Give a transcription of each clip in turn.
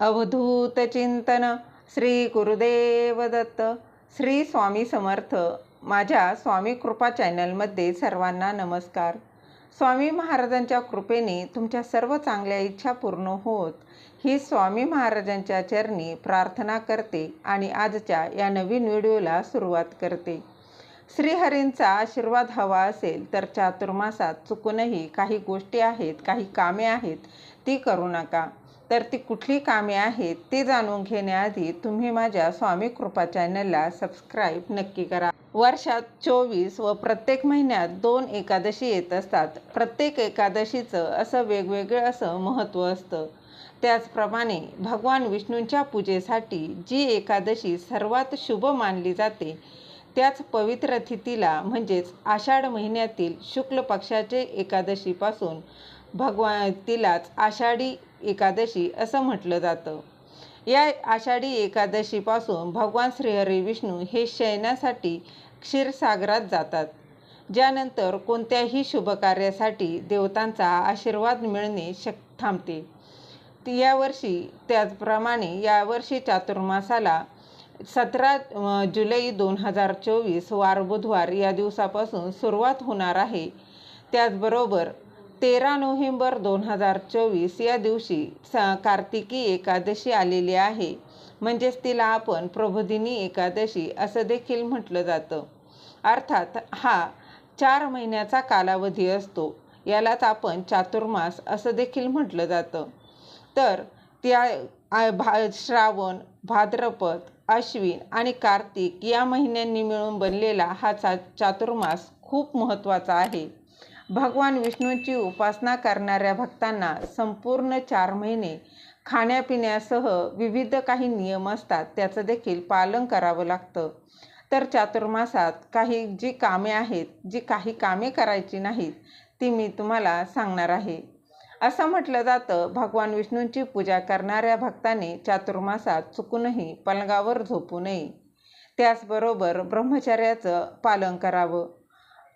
अवधूत चिंतन श्री गुरुदेव दत्त श्री स्वामी समर्थ. माझ्या स्वामी कृपा चॅनलमध्ये सर्वांना नमस्कार. स्वामी महाराजांच्या कृपेने तुमच्या सर्व चांगल्या इच्छा पूर्ण होत ही स्वामी महाराजांच्या चरणी प्रार्थना करते आणि आजच्या या नवीन व्हिडिओला सुरुवात करते. श्रीहरींचा आशीर्वाद हवा असेल तर चातुर्मासात चुकूनही काही गोष्टी आहेत काही कामे आहेत ती करू नका. तर ती कुठली कामे आहेत ते जाणून घेण्याआधी तुम्ही माझ्या स्वामी कृपा चॅनलला सबस्क्राईब नक्की करा. वर्षात चोवीस व प्रत्येक महिन्यात दोन एकादशी येत असतात. प्रत्येक एकादशीचं असं वेगवेगळं असं महत्त्व असतं. त्याचप्रमाणे भगवान विष्णूंच्या पूजेसाठी जी एकादशी सर्वात शुभ मानली जाते त्याच पवित्र तिथीला म्हणजेच आषाढ महिन्यातील शुक्ल पक्षाचे एकादशीपासून भगवान तिलाच आषाढी एकादशी असं म्हटलं जातं. या आषाढी एकादशीपासून भगवान श्रीहरी विष्णू हे शयनासाठी क्षीरसागरात जातात. ज्यानंतर कोणत्याही शुभकार्यासाठी देवतांचा आशीर्वाद मिळणे शक थांबते. यावर्षी त्याचप्रमाणे यावर्षी चातुर्मासाला सतरा जुलै दोन हजार चोवीस वार बुधवार या दिवसापासून सुरुवात होणार आहे. त्याचबरोबर तेरा नोव्हेंबर दोन हजार चोवीस या दिवशी स कार्तिकी एकादशी आलेली आहे. म्हणजेच तिला आपण प्रबोधिनी एकादशी असं देखील म्हटलं जातं. अर्थात हा चार महिन्याचा कालावधी असतो. यालाच आपण चातुर्मास असं देखील म्हटलं जातं. तर त्या भा श्रावण भाद्रपद अश्विन आणि कार्तिक या महिन्यांनी मिळून बनलेला हा चा चातुर्मास खूप महत्त्वाचा आहे. भगवान विष्णूंची उपासना करणाऱ्या भक्तांना संपूर्ण चार महिने खाण्यापिण्यासह विविध काही नियम असतात त्याचं देखील पालन करावं लागतं. तर चातुर्मासात काही जी कामे आहेत जी काही कामे करायची नाहीत ती मी तुम्हाला सांगणार आहे. असं म्हटलं जातं भगवान विष्णूंची पूजा करणाऱ्या भक्ताने चातुर्मासात चुकूनही पलंगावर झोपू नये. त्याचबरोबर ब्रह्मचर्याचं पालन करावं.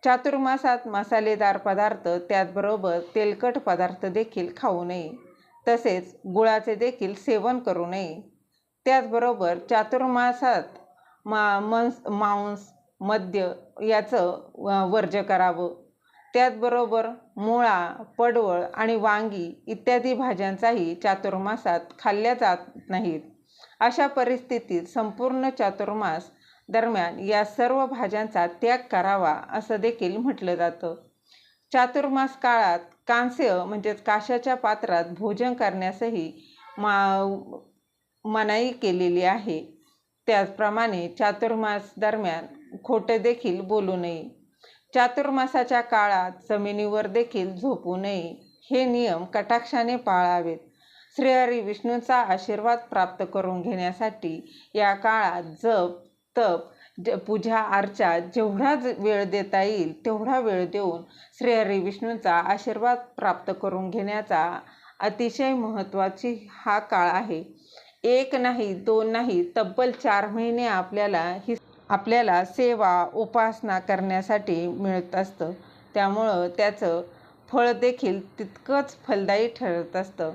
चातुर्मासात मसालेदार पदार्थ त्याचबरोबर तेलकट पदार्थ देखील खाऊ नये. तसेच गुळाचे देखील सेवन करू नये. त्याचबरोबर चातुर्मासात मा मंस मांस मद्य याचं वर्ज्य करावं. त्याचबरोबर मुळा पडवळ आणि वांगी इत्यादी भाज्यांचाही चातुर्मासात खाल्ल्या जात नाहीत. अशा परिस्थितीत संपूर्ण चातुर्मास दरम्यान या सर्व भाज्यांचा त्याग करावा असं देखील म्हटलं जातं. चातुर्मास काळात कांस्य म्हणजेच काशाच्या पात्रात भोजन करण्यासही मा मनाई केलेली आहे. त्याचप्रमाणे चातुर्मास दरम्यान खोटे देखील बोलू नये. चातुर्मासाच्या काळात जमिनीवर देखील झोपू नये. हे नियम कटाक्षाने पाळावेत. श्रीहरी विष्णूंचा आशीर्वाद प्राप्त करून घेण्यासाठी या काळात जप तप ज पूजा अर्चा जेवढा वेळ देता येईल तेवढा वेळ देऊन श्रीहरी विष्णूंचा आशीर्वाद प्राप्त करून घेण्याचा अतिशय महत्त्वाची हा काळ आहे. एक नाही दोन नाही तब्बल चार महिने आपल्याला ही आपल्याला सेवा उपासना करण्यासाठी मिळत असतं. त्यामुळं त्याचं फळ देखील तितकंच फलदायी ठरत असतं.